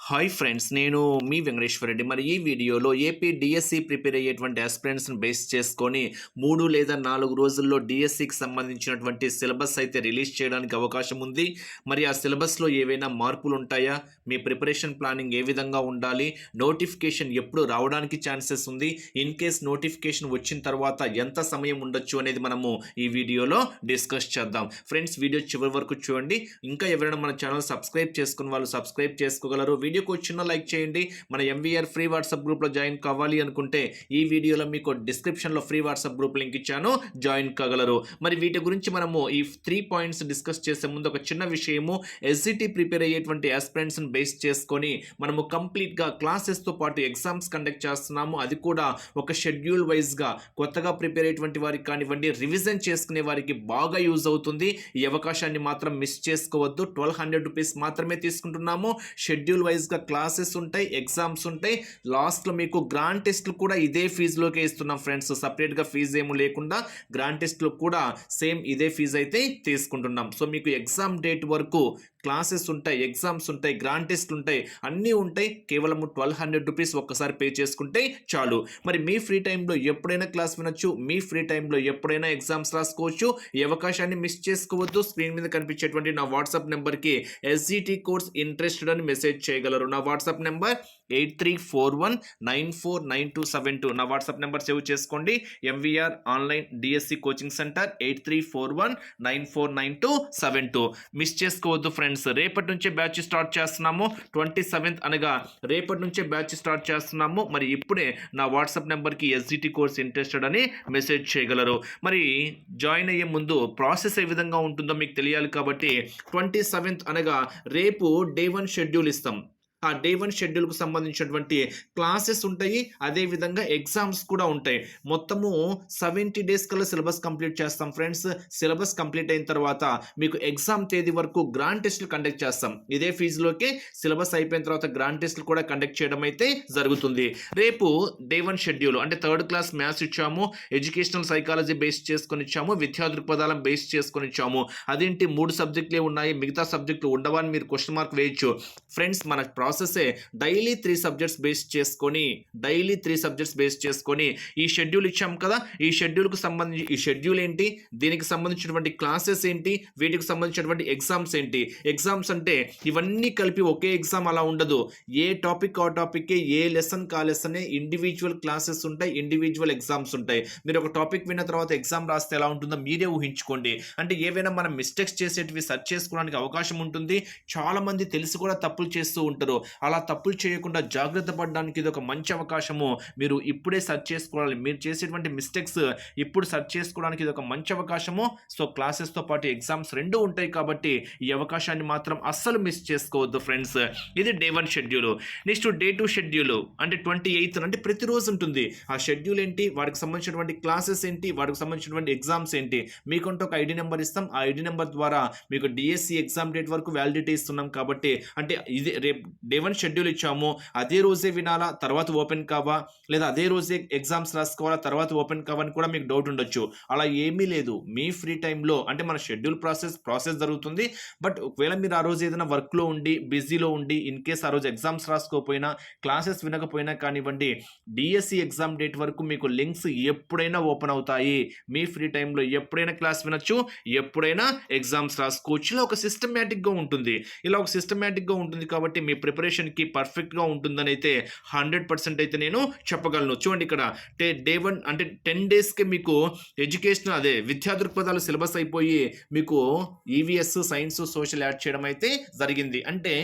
Hi friends నేను మీ వెంకటేశ్వర రెడ్డి. మరి ఈ వీడియోలో ఏపీ డిఎస్సి ప్రిపేర్ అయ్యేటువంటి ఆస్పిరెంట్స్ని బేస్ చేసుకొని మూడు లేదా నాలుగు రోజుల్లో డిఎస్సికి సంబంధించినటువంటి సిలబస్ అయితే రిలీజ్ చేయడానికి అవకాశం ఉంది. మరి ఆ సిలబస్లో ఏవైనా మార్పులు ఉంటాయా? మీ ప్రిపరేషన్ ప్లానింగ్ ఏ విధంగా ఉండాలి? నోటిఫికేషన్ ఎప్పుడు రావడానికి ఛాన్సెస్ ఉంది? ఇన్ కేస్ నోటిఫికేషన్ వచ్చిన తర్వాత ఎంత సమయం ఉండొచ్చు అనేది మనము ఈ వీడియోలో డిస్కస్ చేద్దాం. ఫ్రెండ్స్ వీడియో చివరి వరకు చూడండి. ఇంకా ఎవరైనా మన ఛానల్ సబ్స్క్రైబ్ చేసుకున్న వాళ్ళు సబ్స్క్రైబ్ చేసుకోగలరు. వీడియోకి వచ్చిన లైక్ చేయండి. మన ఎంవీఆర్ ఫ్రీ వాట్సాప్ గ్రూప్లో జాయిన్ కావాలి అనుకుంటే ఈ వీడియోలో మీకు డిస్క్రిప్షన్లో ఫ్రీ వాట్సాప్ గ్రూప్ లింక్ ఇచ్చాను. జాయిన్ కాగలరు. మరి వీటి గురించి మనము ఈ త్రీ పాయింట్స్ డిస్కస్ చేసే ముందు ఒక చిన్న విషయము. ఎస్జిటి ప్రిపేర్ అయ్యేటువంటి ఆస్పిరెంట్స్ని బేస్ చేసుకొని మనము కంప్లీట్గా క్లాసెస్తో పాటు ఎగ్జామ్స్ కండక్ట్ చేస్తున్నాము. అది కూడా ఒక షెడ్యూల్ వైజ్గా కొత్తగా ప్రిపేర్ అయ్యేటువంటి వారికి కానివ్వండి రివిజన్ చేసుకునే వారికి బాగా యూజ్ అవుతుంది. ఈ అవకాశాన్ని మాత్రం మిస్ చేసుకోవద్దు. ట్వెల్వ్ హండ్రెడ్ రూపీస్ మాత్రమే తీసుకుంటున్నాము. షెడ్యూల్ వైజ్గా క్లాసెస్ ఉంటాయి ఎగ్జామ్స్ ఉంటాయి. లాస్ట్లో మీకు గ్రాండ్ టెస్ట్లు కూడా ఇదే ఫీజులోకే ఇస్తున్నాం ఫ్రెండ్స్ సపరేట్గా ఫీజు ఏమీ లేకుండా గ్రాండ్ టెస్ట్లు కూడా సేమ్ ఇదే ఫీజు అయితే తీసుకుంటున్నాం. సో మీకు ఎగ్జామ్ డేట్ వరకు క్లాసెస్ ఉంటాయి ఎగ్జామ్స్ ఉంటాయి గ్రాండ్ టెస్ట్లు ఉంటాయి అన్నీ ఉంటాయి. కేవలం ట్వెల్వ్ హండ్రెడ్ రూపీస్ ఒక్కసారి పే చేసుకుంటే చాలు. మరి మీ ఫ్రీ టైంలో ఎప్పుడైనా క్లాస్ వినొచ్చు మీ ఫ్రీ టైంలో ఎప్పుడైనా ఎగ్జామ్స్ రాసుకోవచ్చు ఈ అవకాశాన్ని మిస్ చేసుకోవద్దు. స్క్రీన్ మీద కనిపించేటువంటి నా వాట్సాప్ నెంబర్కి ఎస్జిటి కోర్స్ ఇంట్రెస్టెడ్ అని మెసేజ్ చేయగలరు. నా WhatsApp number eight three four one nine four nine two seven two. నా వాట్సాప్ నెంబర్ సేవ్ చేసుకోండి. MVR online DSC coaching centre eight three four one nine four nine two seven two. Miss చేసుకోవద్దు friends. రేపటి నుంచే batch start చేస్తున్నాము. Twenty seventh అనగా రేపటి నుంచే batch start చేస్తున్నాము. మరి ఇప్పుడే నా వాట్సాప్ నెంబర్కి ఎస్జిటి కోర్స్ ఇంట్రెస్టెడ్ అని మెసేజ్ చేయగలరు. మరి జాయిన్ అయ్యే ముందు ప్రాసెస్ ఏ విధంగా ఉంటుందో మీకు తెలియాలి కాబట్టి ట్వంటీ సెవెంత్ అనగా రేపు డే వన్ షెడ్యూల్ ఇస్తాం. ఆ డే వన్ షెడ్యూల్కు సంబంధించినటువంటి క్లాసెస్ ఉంటాయి. అదేవిధంగా ఎగ్జామ్స్ కూడా ఉంటాయి. మొత్తము సెవెంటీ డేస్ కల్లా సిలబస్ కంప్లీట్ చేస్తాం ఫ్రెండ్స్ సిలబస్ కంప్లీట్ అయిన తర్వాత మీకు ఎగ్జామ్ తేదీ వరకు గ్రాండ్ టెస్ట్లు కండక్ట్ చేస్తాం. ఇదే ఫీజులోకి సిలబస్ అయిపోయిన తర్వాత గ్రాండ్ టెస్ట్లు కూడా కండక్ట్ చేయడం అయితే జరుగుతుంది. రేపు డే వన్ షెడ్యూల్ అంటే థర్డ్ క్లాస్ మ్యాథ్స్ ఇచ్చాము. ఎడ్యుకేషనల్ సైకాలజీ బేస్ చేసుకొని ఇచ్చాము. విద్యా దృక్పథాలను బేస్ చేసుకొని ఇచ్చాము. అదేంటి? మూడు సబ్జెక్టులే ఉన్నాయి. మిగతా సబ్జెక్టులు ఉండవని మీరు క్వశ్చన్ మార్క్ వేయచ్చు. ఫ్రెండ్స్ మన ప్రాసెసే డైలీ త్రీ సబ్జెక్ట్స్ బేస్ చేసుకొని డైలీ త్రీ సబ్జెక్ట్స్ బేస్ చేసుకొని ఈ షెడ్యూల్ ఇచ్చాం కదా ఈ షెడ్యూల్కు సంబంధించి ఈ షెడ్యూల్ ఏంటి దీనికి సంబంధించినటువంటి క్లాసెస్ ఏంటి వీటికి సంబంధించినటువంటి ఎగ్జామ్స్ ఏంటి. ఎగ్జామ్స్ అంటే ఇవన్నీ కలిపి ఒకే ఎగ్జామ్ అలా ఉండదు. ఏ టాపిక్ ఆ టాపిక్కే ఏ లెసన్ కా లెసన్ ఇండివిజువల్ క్లాసెస్ ఉంటాయి ఇండివిజువల్ ఎగ్జామ్స్ ఉంటాయి. మీరు ఒక టాపిక్ విన్న తర్వాత ఎగ్జామ్ రాస్తే ఎలా ఉంటుందో మీరే ఊహించుకోండి. అంటే ఏవైనా మనం మిస్టేక్స్ చేసేటివి సెర్చ్ చేసుకోవడానికి అవకాశం ఉంటుంది. చాలామంది తెలిసి కూడా తప్పులు చేస్తూ ఉంటారు. అలా తప్పులు చేయకుండా జాగ్రత్త పడడానికి ఇది ఒక మంచి అవకాశము. మీరు ఇప్పుడే సెర్చ్ చేసుకోవాలి. మీరు చేసేటువంటి మిస్టేక్స్ ఇప్పుడు సెర్చ్ చేసుకోవడానికి ఇది ఒక మంచి అవకాశము. సో క్లాసెస్తో పాటు ఎగ్జామ్స్ రెండు ఉంటాయి కాబట్టి ఈ అవకాశాన్ని మాత్రం అస్సలు మిస్ చేసుకోవద్దు ఫ్రెండ్స్. ఇది day one schedule. Next day two schedule. అంటే ట్వంటీ ఎయిత్ అంటే ప్రతిరోజు ఉంటుంది. ఆ షెడ్యూల్ ఏంటి? వాటికి సంబంధించినటువంటి క్లాసెస్ ఏంటి? వాటికి సంబంధించినటువంటి ఎగ్జామ్స్ ఏంటి? మీకుంటే ఒక ఐడి నెంబర్ ఇస్తాం. ఆ ఐడి నెంబర్ ద్వారా మీకు డిఎస్సి ఎగ్జామ్ డేట్ వరకు వ్యాలిడిటీ ఇస్తున్నాం కాబట్టి అంటే ఇది రేపు డే వన్ షెడ్యూల్ ఇచ్చాము. అదే రోజే వినాలా తర్వాత ఓపెన్ కావా? లేదా అదే రోజే ఎగ్జామ్స్ రాసుకోవాలా తర్వాత ఓపెన్ కావని కూడా మీకు డౌట్ ఉండొచ్చు. అలా ఏమీ లేదు. మీ ఫ్రీ టైంలో అంటే మన షెడ్యూల్ ప్రాసెస్ ప్రాసెస్ జరుగుతుంది. బట్ ఒకవేళ మీరు ఆ రోజు ఏదైనా వర్క్లో ఉండి బిజీలో ఉండి ఇన్ కేస్ ఆ రోజు ఎగ్జామ్స్ రాసుకోకపోయినా క్లాసెస్ వినకపోయినా కానివ్వండి డిఎస్సి ఎగ్జామ్ డేట్ వరకు మీకు లింక్స్ ఎప్పుడైనా ఓపెన్ అవుతాయి. మీ ఫ్రీ టైంలో ఎప్పుడైనా క్లాస్ వినొచ్చు ఎప్పుడైనా ఎగ్జామ్స్ రాసుకోవచ్చు. ఇలా ఒక సిస్టమేటిక్గా ఉంటుంది. ఇలా ఒక సిస్టమేటిక్గా ఉంటుంది కాబట్టి మీ ప్రిపరేషన్కి పర్ఫెక్ట్గా ఉంటుందని అయితే హండ్రెడ్ పర్సెంట్ అయితే నేను చెప్పగలను. చూడండి ఇక్కడ టే డే వన్ అంటే టెన్ డేస్కి మీకు ఎడ్యుకేషన్ అదే విద్యా దృక్పథాలు సిలబస్ అయిపోయి మీకు ఈవీఎస్ సైన్స్ సోషల్ యాడ్ చేయడం అయితే జరిగింది. అంటే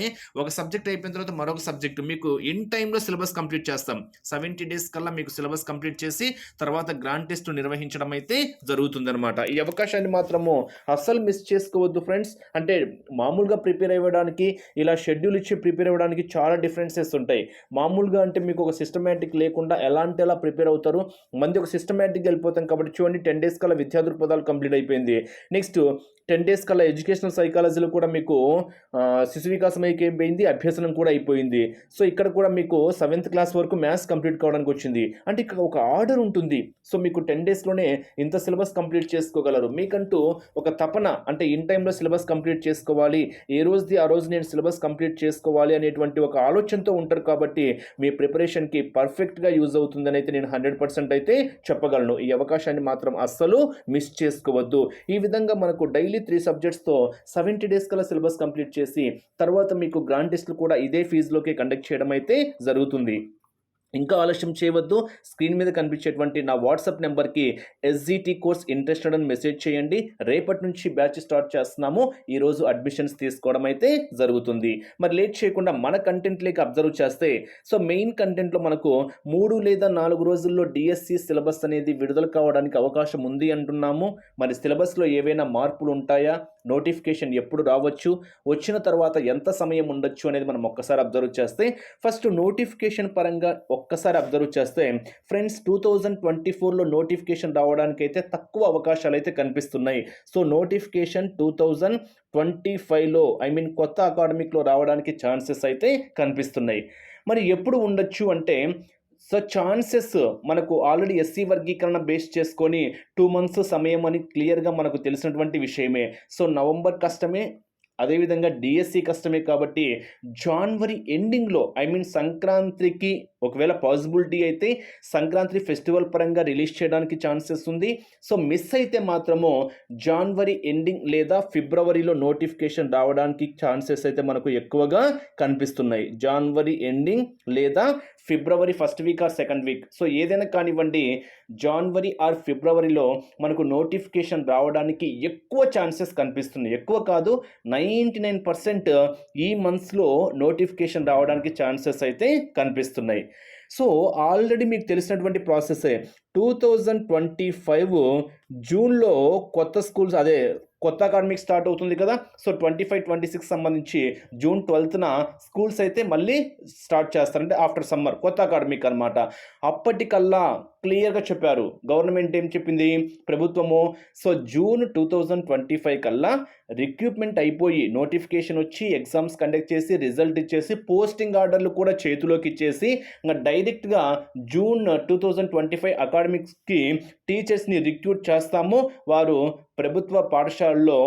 ఒక సబ్జెక్ట్ అయిపోయిన తర్వాత మరొక సబ్జెక్ట్ మీకు ఇన్ టైంలో సిలబస్ కంప్లీట్ చేస్తాం. సెవెంటీ డేస్ కల్లా మీకు సిలబస్ కంప్లీట్ చేసి తర్వాత గ్రాండ్ టెస్ట్ నిర్వహించడం అయితే జరుగుతుందన్నమాట ఈ అవకాశాన్ని మాత్రము అస్సలు మిస్ చేసుకోవద్దు ఫ్రెండ్స్. అంటే మామూలుగా ప్రిపేర్ అవ్వడానికి ఇలా షెడ్యూల్ ఇచ్చి ప్రిపేర్ అవ్వడానికి చాలా డిఫరెన్సెస్ ఉంటాయి. మామూలుగా అంటే మీకు ఒక సిస్టమేటిక్ లేకుండా ఎలాంటి ఎలా ప్రిపేర్ అవుతారు? మంది ఒక సిస్టమేటిక్గా వెళ్ళిపోతాం కాబట్టి చూడండి టెన్ డేస్ కల్లా విద్యార్థుల పదాలు కంప్లీట్ అయిపోయింది. నెక్స్ట్ టెన్ డేస్ కల్లా ఎడ్యుకేషనల్ సైకాలజీలో కూడా మీకు శిశు వికాసం అయిపోయింది అభ్యసనం కూడా అయిపోయింది. సో ఇక్కడ కూడా మీకు సెవెంత్ క్లాస్ వరకు మ్యాథ్స్ కంప్లీట్ కావడానికి వచ్చింది. అంటే ఇక్కడ ఒక ఆర్డర్ ఉంటుంది. సో మీకు టెన్ డేస్లోనే ఇంత సిలబస్ కంప్లీట్ చేసుకోగలరు. మీకంటూ ఒక తపన అంటే ఇన్ టైంలో సిలబస్ కంప్లీట్ చేసుకోవాలి. ఏ రోజుది ఆ రోజు నేను సిలబస్ కంప్లీట్ చేసుకోవాలి అనేటువంటి ఒక ఆలోచనతో ఉంటారు కాబట్టి మీ ప్రిపరేషన్కి పర్ఫెక్ట్గా యూజ్ అవుతుందని అయితే నేను హండ్రెడ్ పర్సెంట్ అయితే చెప్పగలను. ఈ అవకాశాన్ని మాత్రం అస్సలు మిస్ చేసుకోవద్దు. ఈ విధంగా మనకు డైలీ త్రీ సబ్జెక్ట్స్తో సెవెంటీ డేస్ గల సిలబస్ కంప్లీట్ చేసి తర్వాత మీకు గ్రాండ్ టెస్ట్లు కూడా ఇదే ఫీజులోకి కండక్ట్ చేయడం అయితే జరుగుతుంది. ఇంకా ఆలస్యం చేయవద్దు. స్క్రీన్ మీద కనిపించేటువంటి నా వాట్సాప్ నెంబర్కి ఎస్జిటి కోర్స్ ఇంట్రెస్టెడ్ అని మెసేజ్ చేయండి. రేపటి నుంచి బ్యాచ్ స్టార్ట్ చేస్తున్నాము. ఈరోజు అడ్మిషన్స్ తీసుకోవడం అయితే జరుగుతుంది. మరి లేట్ చేయకుండా మన కంటెంట్లోకి అబ్జర్వ్ చేస్తే సో మెయిన్ కంటెంట్లో మనకు మూడు లేదా నాలుగు రోజుల్లో డిఎస్సి సిలబస్ అనేది విడుదల కావడానికి అవకాశం ఉంది అంటున్నాము. మరి సిలబస్లో ఏవైనా మార్పులు ఉంటాయా? నోటిఫికేషన్ ఎప్పుడు రావచ్చు వచ్చిన తర్వాత ఎంత సమయం ఉండొచ్చు అనేది మనం ఒక్కసారి అబ్జర్వ్ చేస్తే ఫస్ట్ నోటిఫికేషన్ పరంగా ఒక్కసారి అబ్జర్వ్ చేస్తే ఫ్రెండ్స్ టూ థౌజండ్ ట్వంటీ ఫోర్లో నోటిఫికేషన్ రావడానికి అయితే తక్కువ అవకాశాలు అయితే కనిపిస్తున్నాయి. So notification two thousand twenty ఫైవ్లో ఐ మీన్ కొత్త అకాడమిక్లో రావడానికి ఛాన్సెస్ అయితే కనిపిస్తున్నాయి. మరి ఎప్పుడు ఉండొచ్చు అంటే సో ఛాన్సెస్ మనకు ఆల్రెడీ ఎస్సీ వర్గీకరణ బేస్ చేసుకొని టూ మంత్స్ సమయం అని క్లియర్గా మనకు తెలిసినటువంటి విషయమే. సో నవంబర్ కష్టమే అదేవిధంగా డిఎస్సి కష్టమే కాబట్టి జాన్వరి ఎండింగ్లో ఐ మీన్ సంక్రాంతికి ఒకవేళ పాసిబిలిటీ అయితే సంక్రాంతి ఫెస్టివల్ పరంగా రిలీజ్ చేయడానికి ఛాన్సెస్ ఉంది. సో మిస్ అయితే మాత్రము జాన్వరి ఎండింగ్ లేదా ఫిబ్రవరిలో నోటిఫికేషన్ రావడానికి ఛాన్సెస్ అయితే మనకు ఎక్కువగా కనిపిస్తున్నాయి. జాన్వరి ఎండింగ్ లేదా ఫిబ్రవరి first week or second week so ఏదైనా కానివ్వండి జాన్వరి ఆర్ ఫిబ్రవరిలో మనకు నోటిఫికేషన్ రావడానికి ఎక్కువ ఛాన్సెస్ కనిపిస్తున్నాయి. ఎక్కువ కాదు నైన్ నైంటీ నైన్ పర్సెంట్ ఈ మంత్స్లో నోటిఫికేషన్ రావడానికి ఛాన్సెస్ అయితే కనిపిస్తున్నాయి. సో ఆల్రెడీ మీకు తెలిసినటువంటి ప్రాసెసే. టూ థౌజండ్ ట్వంటీ ఫైవ్ జూన్లో కొత్త స్కూల్స్ అదే కొత్త అకాడమిక్ స్టార్ట్ అవుతుంది కదా. So twenty five twenty six సంబంధించి జూన్ ట్వెల్త్న స్కూల్స్ అయితే మళ్ళీ స్టార్ట్ చేస్తారంటే ఆఫ్టర్ సమ్మర్ కొత్త అకాడమిక్ అనమాట అప్పటికల్లా క్లియర్గా చెప్పారు. గవర్నమెంట్ ఏం చెప్పింది? ప్రభుత్వము so June two thousand twenty five కల్లా రిక్రూట్మెంట్ అయిపోయి నోటిఫికేషన్ వచ్చి ఎగ్జామ్స్ కండక్ట్ చేసి రిజల్ట్ ఇచ్చేసి పోస్టింగ్ ఆర్డర్లు కూడా చేతిలోకి ఇచ్చేసి ఇంకా డైరెక్ట్గా June two thousand twenty five అకాడమిక్స్కి టీచర్స్ని రిక్రూట్ చేస్తాము. వారు ప్రభుత్వ పాఠశాలలో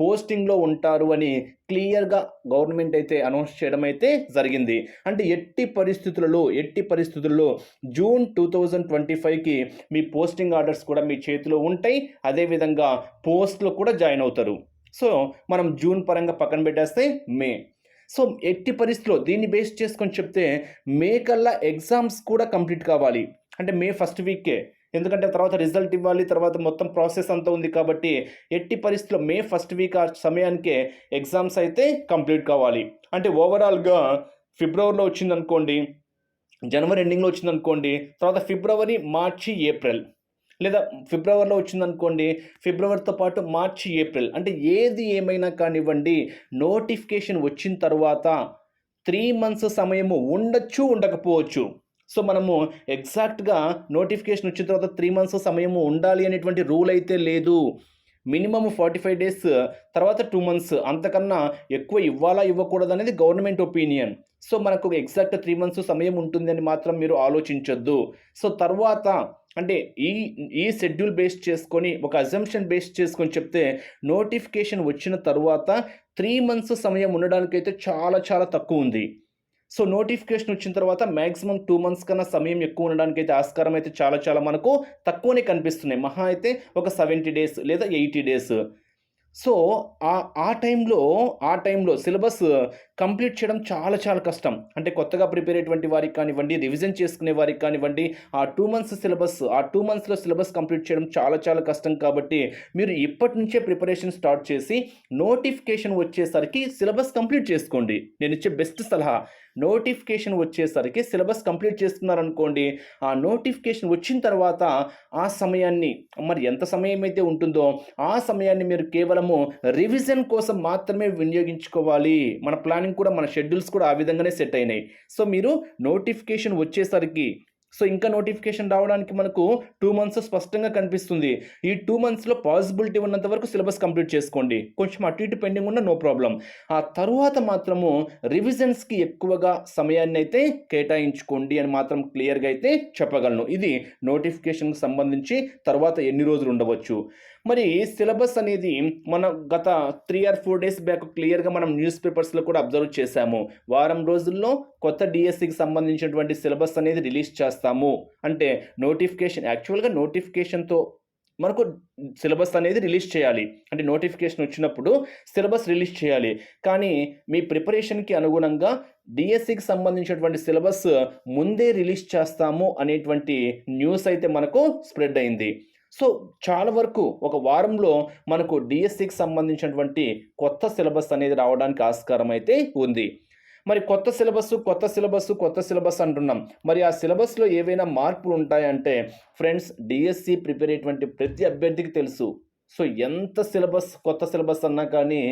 పోస్టింగ్లో ఉంటారు అని క్లియర్గా గవర్నమెంట్ అయితే అనౌన్స్ చేయడం అయితే జరిగింది. అంటే ఎట్టి పరిస్థితులలో ఎట్టి పరిస్థితుల్లో జూన్ టూ థౌజండ్ ట్వంటీ ఫైవ్కి మీ పోస్టింగ్ ఆర్డర్స్ కూడా మీ చేతిలో ఉంటాయి. అదేవిధంగా పోస్ట్లో కూడా జాయిన్ అవుతారు. సో మనం జూన్ పరంగా పక్కన పెట్టేస్తే మే. సో ఎట్టి పరిస్థితిలో దీన్ని బేస్ చేసుకొని చెప్తే మే కల్లా ఎగ్జామ్స్ కూడా కంప్లీట్ కావాలి. అంటే మే ఫస్ట్ వీకే ఎందుకంటే తర్వాత రిజల్ట్ ఇవ్వాలి తర్వాత మొత్తం ప్రాసెస్ అంతా ఉంది కాబట్టి ఎట్టి పరిస్థితుల్లో మే ఫస్ట్ వీక్ ఆ సమయానికే ఎగ్జామ్స్ అయితే కంప్లీట్ కావాలి. అంటే ఓవరాల్గా ఫిబ్రవరిలో వచ్చిందనుకోండి జనవరి ఎండింగ్లో వచ్చిందనుకోండి తర్వాత ఫిబ్రవరి మార్చి ఏప్రిల్. లేదా ఫిబ్రవరిలో వచ్చిందనుకోండి ఫిబ్రవరితో పాటు మార్చి ఏప్రిల్. అంటే ఏది ఏమైనా కానివ్వండి నోటిఫికేషన్ వచ్చిన తర్వాత త్రీ మంత్స్ సమయము ఉండొచ్చు ఉండకపోవచ్చు. సో మనము ఎగ్జాక్ట్గా నోటిఫికేషన్ వచ్చిన తర్వాత త్రీ మంత్స్ సమయము ఉండాలి అనేటువంటి రూల్ అయితే లేదు. మినిమమ్ ఫార్టీ ఫైవ్ డేస్ తర్వాత టూ మంత్స్ అంతకన్నా ఎక్కువ ఇవ్వాలా ఇవ్వకూడదు అనేది గవర్నమెంట్ ఒపీనియన్. సో మనకు ఎగ్జాక్ట్ త్రీ మంత్స్ సమయం ఉంటుందని మాత్రం మీరు ఆలోచించొద్దు. సో తర్వాత అంటే ఈ ఈ షెడ్యూల్ బేస్ చేసుకొని ఒక అజంప్షన్ బేస్ చేసుకొని చెప్తే నోటిఫికేషన్ వచ్చిన తర్వాత త్రీ మంత్స్ సమయం ఉండడానికైతే చాలా చాలా తక్కువ ఉంది. సో నోటిఫికేషన్ వచ్చిన తర్వాత మ్యాక్సిమం టూ మంత్స్ కన్నా సమయం ఎక్కువ ఉండడానికి అయితే ఆస్కారం అయితే చాలా చాలా మనకు తక్కువనే కనిపిస్తున్నాయి. మహా అయితే ఒక సెవెంటీ డేస్ లేదా ఎయిటీ డేస్. సో ఆ ఆ టైంలో ఆ టైంలో సిలబస్ కంప్లీట్ చేయడం చాలా చాలా కష్టం. అంటే కొత్తగా ప్రిపేర్ అయ్యేటువంటి వారికి కానివ్వండి రివిజన్ చేసుకునే వారికి కానివ్వండి ఆ టూ మంత్స్ సిలబస్ ఆ టూ మంత్స్లో సిలబస్ కంప్లీట్ చేయడం చాలా చాలా కష్టం కాబట్టి మీరు ఇప్పటి నుంచే ప్రిపరేషన్ స్టార్ట్ చేసి నోటిఫికేషన్ వచ్చేసరికి సిలబస్ కంప్లీట్ చేసుకోండి. నేను ఇచ్చే బెస్ట్ సలహా నోటిఫికేషన్ వచ్చేసరికి సిలబస్ కంప్లీట్ చేస్తున్నారనుకోండి ఆ నోటిఫికేషన్ వచ్చిన తర్వాత ఆ సమయాన్ని మరి ఎంత సమయం అయితే ఉంటుందో ఆ సమయాన్ని మీరు కేవలము రివిజన్ కోసం మాత్రమే వినియోగించుకోవాలి. మన ప్లానింగ్ కూడా మన షెడ్యూల్స్ కూడా ఆ విధంగానే సెట్ అయినాయి. సో మీరు నోటిఫికేషన్ వచ్చేసరికి సో ఇంకా నోటిఫికేషన్ రావడానికి మనకు టూ మంత్స్ స్పష్టంగా కనిపిస్తుంది. ఈ టూ మంత్స్లో పాసిబిలిటీ ఉన్నంత వరకు సిలబస్ కంప్లీట్ చేసుకోండి. కొంచెం అటు ఇటు పెండింగ్ ఉన్న నో ప్రాబ్లం. ఆ తర్వాత మాత్రము రివిజన్స్కి ఎక్కువగా సమయాన్ని అయితే కేటాయించుకోండి అని మాత్రం క్లియర్గా అయితే చెప్పగలను. ఇది నోటిఫికేషన్కి సంబంధించి తర్వాత ఎన్ని రోజులు ఉండవచ్చు. మరి సిలబస్ అనేది మన గత three or four days back క్లియర్గా మనం న్యూస్ పేపర్స్లో కూడా అబ్జర్వ్ చేశాము. వారం రోజుల్లో కొత్త డిఎస్సికి సంబంధించినటువంటి సిలబస్ అనేది రిలీజ్ చేస్తాము. అంటే నోటిఫికేషన్ యాక్చువల్గా నోటిఫికేషన్తో మనకు సిలబస్ అనేది రిలీజ్ చేయాలి. అంటే నోటిఫికేషన్ వచ్చినప్పుడు సిలబస్ రిలీజ్ చేయాలి. కానీ మీ ప్రిపరేషన్కి అనుగుణంగా డిఎస్సికి సంబంధించినటువంటి సిలబస్ ముందే రిలీజ్ చేస్తాము అనేటువంటి న్యూస్ అయితే మనకు స్ప్రెడ్ అయింది. సో చాలా వరకు ఒక వారంలో మనకు డిఎస్సికి సంబంధించినటువంటి కొత్త సిలబస్ అనేది రావడానికి ఆస్కారం అయితే ఉంది. మరి కొత్త సిలబస్ కొత్త సిలబస్ కొత్త సిలబస్ అంటున్నాం. మరి ఆ సిలబస్లో ఏవైనా మార్పులు ఉంటాయంటే ఫ్రెండ్స్ డిఎస్సి ప్రిపేర్ అయ్యేటువంటి ప్రతి అభ్యర్థికి తెలుసు. సో ఎంత సిలబస్ కొత్త సిలబస్ అన్నా కానీ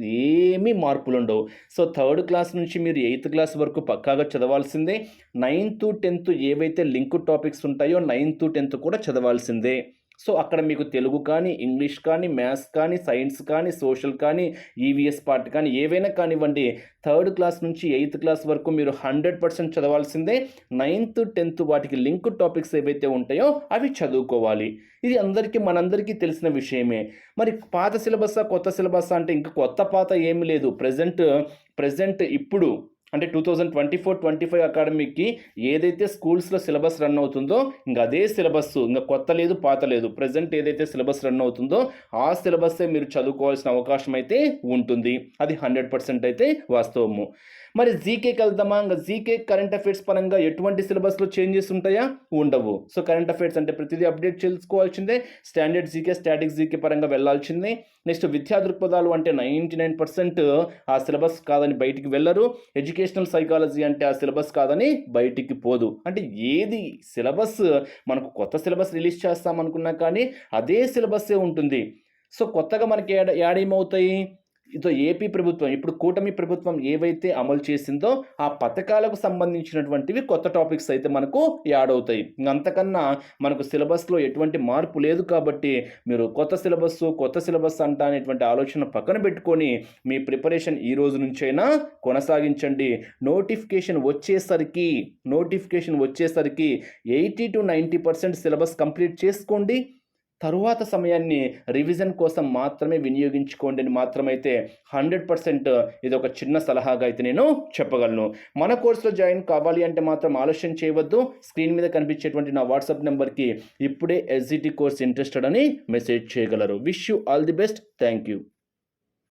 ఏమీ మార్పులు ఉండవు. సో థర్డ్ క్లాస్ నుంచి మీరు ఎయిత్ క్లాస్ వరకు పక్కాగా చదవాల్సిందే. నైన్త్ టెన్త్ ఏవైతే లింక్ టాపిక్స్ ఉంటాయో నైన్త్ టెన్త్ కూడా చదవాల్సిందే. సో అక్కడ మీకు తెలుగు కానీ ఇంగ్లీష్ కానీ మ్యాథ్స్ కానీ సైన్స్ కానీ సోషల్ కానీ ఈవీఎస్ పార్ట్ కానీ ఏవైనా కానివ్వండి థర్డ్ క్లాస్ నుంచి ఎయిత్ క్లాస్ వరకు మీరు హండ్రెడ్ పర్సెంట్ చదవాల్సిందే. నైన్త్ టెన్త్ వాటికి లింక్ టాపిక్స్ ఏవైతే ఉంటాయో అవి చదువుకోవాలి. ఇది అందరికీ మనందరికీ తెలిసిన విషయమే. మరి పాత సిలబస్సా కొత్త సిలబస్సా అంటే ఇంకా కొత్త పాత ఏమీ లేదు. ప్రజెంట్ ప్రజెంట్ ఇప్పుడు అంటే two thousand twenty four twenty five అకాడమీకి ఏదైతే స్కూల్స్లో సిలబస్ రన్ అవుతుందో ఇంకా అదే సిలబస్ ఇంకా కొత్త లేదు పాత లేదు ప్రజెంట్ ఏదైతే సిలబస్ రన్ అవుతుందో ఆ సిలబస్సే మీరు చదువుకోవాల్సిన అవకాశం అయితే ఉంటుంది. అది హండ్రెడ్ పర్సెంట్ అయితే వాస్తవము. మరి జీకేకి వెళ్దామా? ఇంకా జీకే కరెంట్ అఫైర్స్ పరంగా ఎటువంటి సిలబస్లో చేంజెస్ ఉంటాయా? ఉండవు. సో కరెంట్ అఫైర్స్ అంటే ప్రతిదీ అప్డేట్ చేసుకోవాల్సిందే. స్టాండర్డ్ జీకే స్టాటిక్ జీకే పరంగా వెళ్ళాల్సిందే. నెక్స్ట్ విద్యా దృక్పథాలు అంటే నైంటీ నైన్ పర్సెంట్ ఆ సిలబస్ కాదని బయటికి వెళ్ళరు. ఎడ్యుకేషనల్ సైకాలజీ అంటే ఆ సిలబస్ కాదని బయటికి పోదు. అంటే ఏది సిలబస్ మనకు కొత్త సిలబస్ రిలీజ్ చేస్తామనుకున్నా కానీ అదే సిలబస్సే ఉంటుంది. సో కొత్తగా మనకి యాడ్ యాడ్ ఏమవుతాయి? ఇదో ఏపీ ప్రభుత్వం ఇప్పుడు కూటమి ప్రభుత్వం ఏవైతే అమలు చేసిందో ఆ పథకాలకు సంబంధించినటువంటివి కొత్త టాపిక్స్ అయితే మనకు యాడ్ అవుతాయి. అంతకన్నా మనకు సిలబస్లో ఎటువంటి మార్పు లేదు కాబట్టి మీరు కొత్త సిలబస్ కొత్త సిలబస్ అంటా అనేటువంటి ఆలోచన పక్కన పెట్టుకొని మీ ప్రిపరేషన్ ఈ రోజు నుంచైనా కొనసాగించండి. నోటిఫికేషన్ వచ్చేసరికి నోటిఫికేషన్ వచ్చేసరికి eighty to ninety percent syllabus complete చేసుకోండి. తరువాత సమయాన్ని రివిజన్ కోసం మాత్రమే వినియోగించుకోండి అని మాత్రమైతే హండ్రెడ్ పర్సెంట్ ఇది ఒక చిన్న సలహాగా అయితే నేను చెప్పగలను. మన కోర్సులో జాయిన్ కావాలి అంటే మాత్రం ఆలస్యం చేయవద్దు. స్క్రీన్ మీద కనిపించేటువంటి నా వాట్సాప్ నెంబర్కి ఇప్పుడే ఎస్జిటి కోర్స్ ఇంట్రెస్టెడ్ అని మెసేజ్ చేయగలరు. Wish you all the best thank you